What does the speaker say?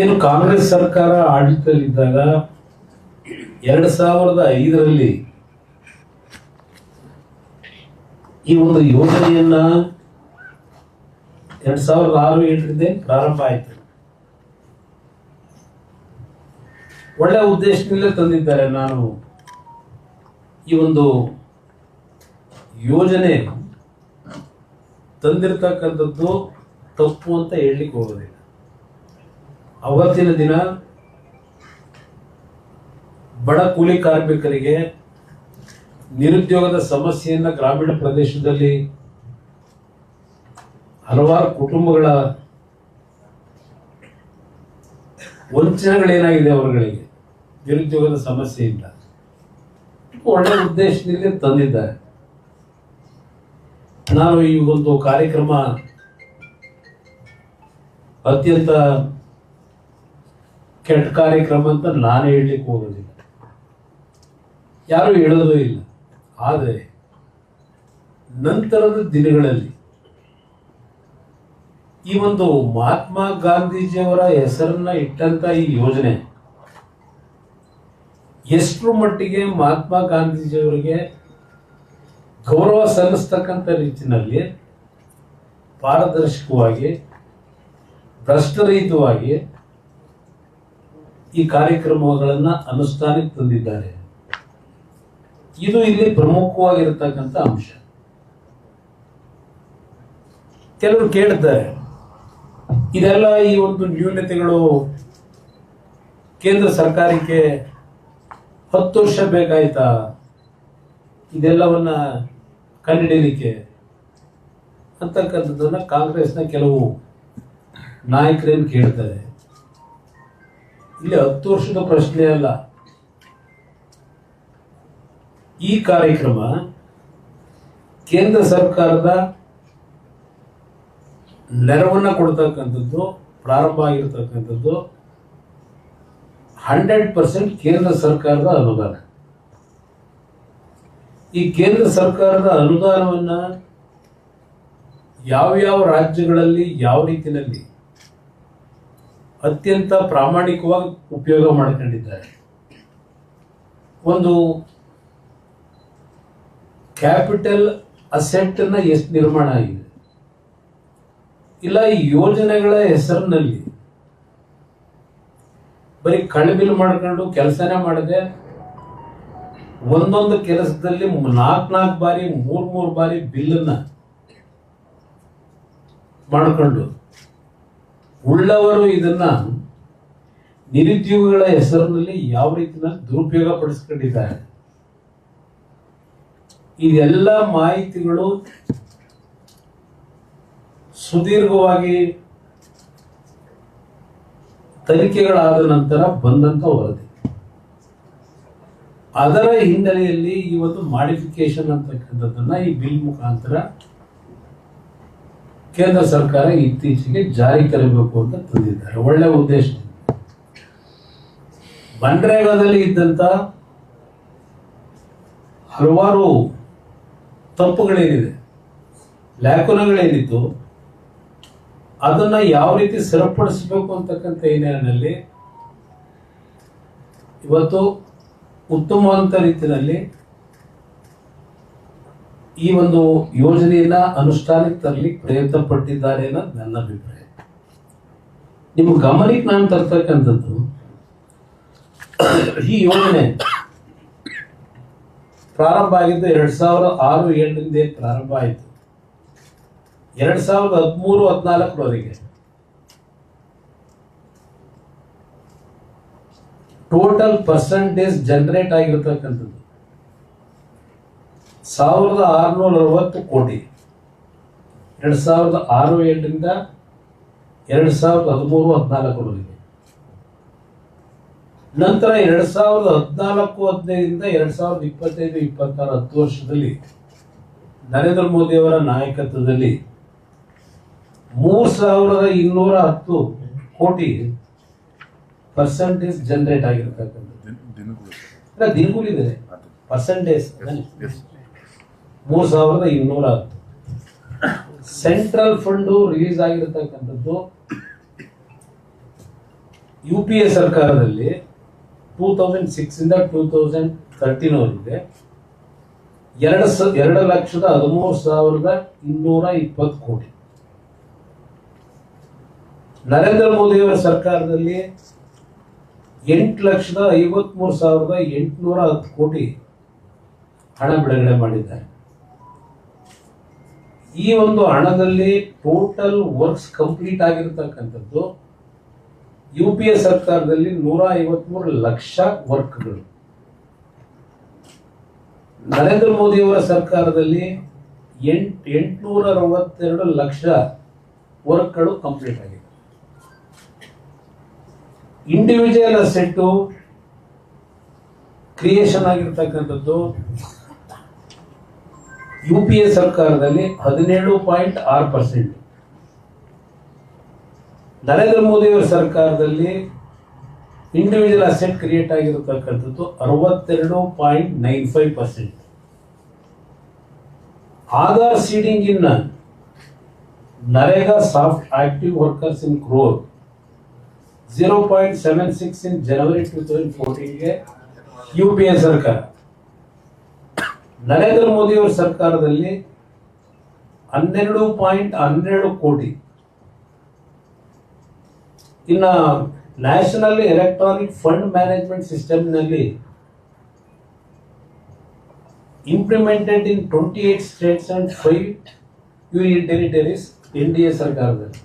ಏನು ಕಾಂಗ್ರೆಸ್ ಸರ್ಕಾರ ಆಡಳಿತದಲ್ಲಿದ್ದಾಗ ಎರಡು ಸಾವಿರದ ಐದರಲ್ಲಿ ಈ ಒಂದು ಯೋಜನೆಯನ್ನ ಎರಡ್ ಸಾವಿರದ ಆರು ಏಳರಿಂದ ಪ್ರಾರಂಭ ಆಯಿತು. ಒಳ್ಳೆ ಉದ್ದೇಶದಿಂದಲೇ ತಂದಿದ್ದಾರೆ ನಾನು ಈ ಒಂದು ಯೋಜನೆ ತಂದಿರತಕ್ಕಂಥದ್ದು ತಪ್ಪು ಅಂತ ಹೇಳಲಿಕ್ಕೆ ಹೋಗೋದಿಲ್ಲ. ಅವತ್ತಿನ ದಿನ ಬಡ ಕೂಲಿ ಕಾರ್ಮಿಕರಿಗೆ ನಿರುದ್ಯೋಗದ ಸಮಸ್ಯೆಯನ್ನ ಗ್ರಾಮೀಣ ಪ್ರದೇಶದಲ್ಲಿ ಹಲವಾರು ಕುಟುಂಬಗಳ ವಂಚನೆಗಳೇನಾಗಿದೆ ಅವರುಗಳಿಗೆ? ನಿರುದ್ಯೋಗದ ಸಮಸ್ಯೆಯಿಂದ ಒಳ್ಳೆ ಉದ್ದೇಶದಿಂದ ತಂದಿದ್ದಾರೆ. ನಾನು ಈ ಒಂದು ಕಾರ್ಯಕ್ರಮ ಅತ್ಯಂತ ಕೆಟ್ಟ ಕಾರ್ಯಕ್ರಮ ಅಂತ ನಾನು ಹೇಳಲಿಕ್ಕೆ ಹೋಗೋದಿಲ್ಲ. ಯಾರು ಹೇಳೋದು ಇಲ್ಲ. ಆದರೆ ನಂತರದ ದಿನಗಳಲ್ಲಿ ಈ ಒಂದು ಮಹಾತ್ಮ ಗಾಂಧೀಜಿಯವರ ಹೆಸರನ್ನ ಇಟ್ಟಂತ ಈ ಯೋಜನೆ ಎಷ್ಟರ ಮಟ್ಟಿಗೆ ಮಹಾತ್ಮ ಗಾಂಧೀಜಿಯವರಿಗೆ ಗೌರವ ಸಲ್ಲಿಸ್ತಕ್ಕಂಥ ರೀತಿಯಲ್ಲಿ ಪಾರದರ್ಶಕವಾಗಿ, ಭ್ರಷ್ಟರಹಿತವಾಗಿ ಈ ಕಾರ್ಯಕ್ರಮಗಳನ್ನ ಅನುಷ್ಠಾನಕ್ಕೆ ತಂದಿದ್ದಾರೆ. ಇದು ಇಲ್ಲಿ ಪ್ರಮುಖವಾಗಿರತಕ್ಕಂಥ ಅಂಶ. ಕೆಲವರು ಕೇಳಿದ್ದಾರೆ, ಇದೆಲ್ಲ ಈ ಒಂದು ನ್ಯೂನತೆಗಳು ಕೇಂದ್ರ ಸರ್ಕಾರಕ್ಕೆ ಹತ್ತು ವರ್ಷ ಬೇಕಾಯ್ತಾ? ಇದೆಲ್ಲವನ್ನ ಕಂಡಿಡಿಯಲಿಕ್ಕೆ ಅಂತಕ್ಕಂಥದ್ದನ್ನ ಕಾಂಗ್ರೆಸ್ನ ಕೆಲವು ನಾಯಕರೇನು ಕೇಳ್ತಾರೆ. ಇಲ್ಲಿ, ಹತ್ತು ವರ್ಷದ ಪ್ರಶ್ನೆ ಅಲ್ಲ. ಈ ಕಾರ್ಯಕ್ರಮ ಕೇಂದ್ರ ಸರ್ಕಾರದ ನೆರವನ್ನ ಕೊಡ್ತಕ್ಕಂಥದ್ದು, ಪ್ರಾರಂಭ ಆಗಿರ್ತಕ್ಕಂಥದ್ದು ಹಂಡ್ರೆಡ್ ಪರ್ಸೆಂಟ್ ಕೇಂದ್ರ ಸರ್ಕಾರದ ಅನುದಾನ. ಈ ಕೇಂದ್ರ ಸರ್ಕಾರದ ಅನುದಾನವನ್ನ ಯಾವ್ಯಾವ ರಾಜ್ಯಗಳಲ್ಲಿ, ಯಾವ ರೀತಿಯಲ್ಲಿ ಅತ್ಯಂತ ಪ್ರಾಮಾಣಿಕವಾಗಿ ಉಪಯೋಗ ಮಾಡ್ಕೊಂಡಿದ್ದಾರೆ. ಒಂದು ಕ್ಯಾಪಿಟಲ್ ಅಸೆಟ್ ಅನ್ನ ಎಷ್ಟು ನಿರ್ಮಾಣ ಆಗಿದೆ. ಇಲ್ಲ, ಈ ಯೋಜನೆಗಳ ಹೆಸರಿನಲ್ಲಿ ಬರೀ ಕಣಬಿಲ್ ಮಾಡ್ಕೊಂಡು ಕೆಲಸನೇ ಮಾಡದೆ ಒಂದೊಂದು ಕೆಲಸದಲ್ಲಿ ನಾಲ್ಕು ನಾಲ್ಕು ಬಾರಿ, ಮೂರ್ ಮೂರು ಬಾರಿ ಬಿಲ್ಲನ್ನ ಮಾಡಿಕೊಂಡು ಉಳ್ಳವರು ಇದನ್ನ ನಿರುದ್ಯೋಗಿಗಳ ಹೆಸರಿನಲ್ಲಿ ಯಾವ ರೀತಿನ ದುರುಪಯೋಗ ಪಡಿಸ್ಕೊಂಡಿದ್ದಾರೆ? ಇದೆಲ್ಲ ಮಾಹಿತಿಗಳು ಸುದೀರ್ಘವಾಗಿ ತನಿಖೆಗಳಾದ ನಂತರ ಬಂದಂತ ವರದಿ. ಅದರ ಹಿನ್ನೆಲೆಯಲ್ಲಿ ಇವತ್ತು ಮಾಡಿಫಿಕೇಶನ್ ಅಂತಕ್ಕಂಥದ್ದನ್ನ ಈ ಬಿಲ್ ಮುಖಾಂತರ ಕೇಂದ್ರ ಸರ್ಕಾರ ಇತ್ತೀಚೆಗೆ ಜಾರಿ ತರಬೇಕು ಅಂತ ತಂದಿದ್ದಾರೆ. ಒಳ್ಳೆ ಉದ್ದೇಶ. ಮನ್ರೇಗಾದಲ್ಲಿ ಇದ್ದಂತ ಹಲವಾರು ತಪ್ಪುಗಳೇನಿದೆ ಲ್ಯಾಕುನಗಳೇನಿತ್ತು ಅದನ್ನ ಯಾವ ರೀತಿ ಸರಿಪಡಿಸಬೇಕು ಅಂತಕ್ಕಂಥ ಹಿನ್ನೆಲೆಯಲ್ಲಿ ಇವತ್ತು ಉತ್ತಮವಾದಂಥ ರೀತಿಯಲ್ಲಿ ಈ ಒಂದು ಯೋಜನೆಯನ್ನ ಅನುಷ್ಠಾನಕ್ಕೆ ತರಲಿಕ್ಕೆ ಪ್ರಯತ್ನ ಪಟ್ಟಿದ್ದಾರೆ ಅನ್ನೋದು ನನ್ನ ಅಭಿಪ್ರಾಯ. ನಿಮ್ಮ ಗಮನಕ್ಕೆ ನಾನು ತರ್ತಕ್ಕಂಥದ್ದು, ಈ ಯೋಜನೆ ಪ್ರಾರಂಭ ಆಗಿದ್ದು ಎರಡ್ ಸಾವಿರದ ಆರು ಏಳರಿಂದ ಪ್ರಾರಂಭ ಆಯಿತು. ಎರಡ್ ಸಾವಿರದ ಹದಿಮೂರು, ಹದಿನಾಲ್ಕರವರೆಗೆ ಟೋಟಲ್ ಪರ್ಸೆಂಟೇಜ್ ಜನರೇಟ್ ಆಗಿರತಕ್ಕಂಥದ್ದು. ಸಾವಿರದ ಆರುನೂರ ಅರವತ್ತು ಕೋಟಿ. ಎರಡು ಸಾವಿರದ ಆರು ಏಳರಿಂದ ಎರಡು ಸಾವಿರದ ಹದಿಮೂರು ಹದಿನಾಲ್ಕರವರೆಗೆ ನಂತರ ಎರಡು ಸಾವಿರದ ಹದಿನಾಲ್ಕು ಹದಿನೈದರಿಂದ ಎರಡು ಸಾವಿರದ ಇಪ್ಪತ್ತೈದು ಇಪ್ಪತ್ತಾರು ಹತ್ತು ವರ್ಷದಲ್ಲಿ ನರೇಂದ್ರ ಮೋದಿಯವರ ನಾಯಕತ್ವದಲ್ಲಿ ಮೂರು ಸಾವಿರದ ಇನ್ನೂರ ಹತ್ತು ಕೋಟಿ ಪರ್ಸೆಂಟೇಜ್ ಜನರೇಟ್ ಆಗಿರ್ತಕ್ಕಂಥದ್ದು. ದಿನಗೂಲಿದೆ ಪರ್ಸೆಂಟೇಜ್ ಮೂರ್ ಸಾವಿರದ ಇನ್ನೂರ ಹತ್ತು. ಸೆಂಟ್ರಲ್ ಫಂಡು ರಿಲೀಸ್ ಆಗಿರತಕ್ಕಂಥದ್ದು ಯು ಪಿ ಎ ಸರ್ಕಾರದಲ್ಲಿ ಟೂ ತೌಸಂಡ್ ಸಿಕ್ಸ್ ಇಂದ ಟೂ ತೌಸಂಡ್ ತರ್ಟೀನ್ವರೆಗೆ ಎರಡು ಸ, ಎರಡು ಲಕ್ಷದ ಹದಿಮೂರು ಸಾವಿರದ ಇನ್ನೂರ ಇಪ್ಪತ್ತು ಕೋಟಿ. ನರೇಂದ್ರ ಮೋದಿಯವರ ಸರ್ಕಾರದಲ್ಲಿ ಎಂಟು ಲಕ್ಷದ ಐವತ್ಮೂರು ಸಾವಿರದ ಎಂಟುನೂರ ಹತ್ತು ಕೋಟಿ ಹಣ ಬಿಡುಗಡೆ ಮಾಡಿದ್ದಾರೆ. ಈ ಒಂದು ಹಣದಲ್ಲಿ ಟೋಟಲ್ ವರ್ಕ್ಸ್ ಕಂಪ್ಲೀಟ್ ಆಗಿರತಕ್ಕಂಥದ್ದು ಯು ಪಿ ಎ ಸರ್ಕಾರದಲ್ಲಿ ನೂರ ಐವತ್ಮೂರು ಲಕ್ಷ ವರ್ಕ್ಗಳು ನರೇಂದ್ರ ಮೋದಿಯವರ ಸರ್ಕಾರದಲ್ಲಿ ಎಂಟ್ ಎಂಟುನೂರ ಅರವತ್ತೆರಡು ಲಕ್ಷ ವರ್ಕ್ಗಳು ಕಂಪ್ಲೀಟ್ ಆಗಿದೆ ಇಂಡಿವಿಜುವಲ್ ಅಸೆಟ್ಟು ಕ್ರಿಯೇಷನ್ ಆಗಿರ್ತಕ್ಕಂಥದ್ದು ಯು ಪಿ ಎ ಸರ್ಕಾರದಲ್ಲಿ ಹದಿನೇಳು ಪಾಯಿಂಟ್ ಆರು ಪರ್ಸೆಂಟ್ ನರೇಂದ್ರ ಮೋದಿಯವರ ಸರ್ಕಾರದಲ್ಲಿ ಇಂಡಿವಿಜುವಲ್ ಅಸೆಟ್ ಕ್ರಿಯೇಟ್ ಆಗಿರತಕ್ಕಂಥದ್ದು ಅರವತ್ತೆರಡು point nine five percent Aadhaar seeding in NREGA soft active workers in crore zero point seven six in January two thousand ಫೋರ್ಟೀನ್ಗೆ U P A ಸರ್ಕಾರ. ನರೇಂದ್ರ ಮೋದಿಯವರ ಸರ್ಕಾರದಲ್ಲಿ ಹನ್ನೆರಡು ಪಾಯಿಂಟ್ ಹನ್ನೆರಡು ಕೋಟಿ. ಇನ್ನ ನ್ಯಾಷನಲ್ ಎಲೆಕ್ಟ್ರಾನಿಕ್ ಫಂಡ್ ಮ್ಯಾನೇಜ್ಮೆಂಟ್ ಸಿಸ್ಟಮ್ನಲ್ಲಿ implemented in twenty eight states and five union territories N D A ಸರ್ಕಾರದಲ್ಲಿ.